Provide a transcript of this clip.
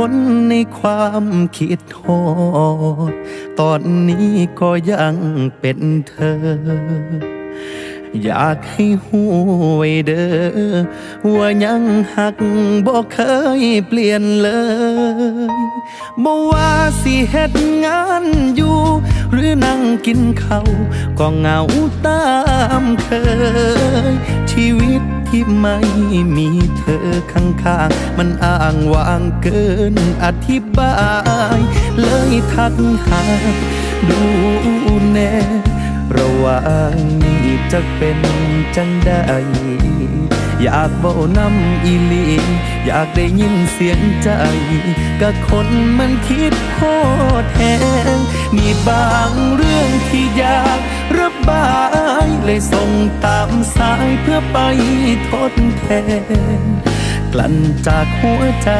คนในความคิดโหดตอนนี้ก็ยังเป็นเธอ อยากให้หูไว้เด้อว่ายังหักบ่เคยเปลี่ยนเลยบ่ว่าสิเฮ็ดงานอยู่ รือนั่งกินข้าวก็เหงาตามเคย ชีวิตที่ไม่มีเธอข้างๆ มันอ้างว้างเกินอธิบาย เลยทักหาดูแน่ระว่างนี้จะเป็นจังได้อยากเบานำอีลี อยากได้ยินเสียงใจกับคนมันคิดโคตรแหง มีบางเรื่องที่อยากระบายเลยส่งตามสายเพื่อไปทดแทน กลั่นจากหัวใจ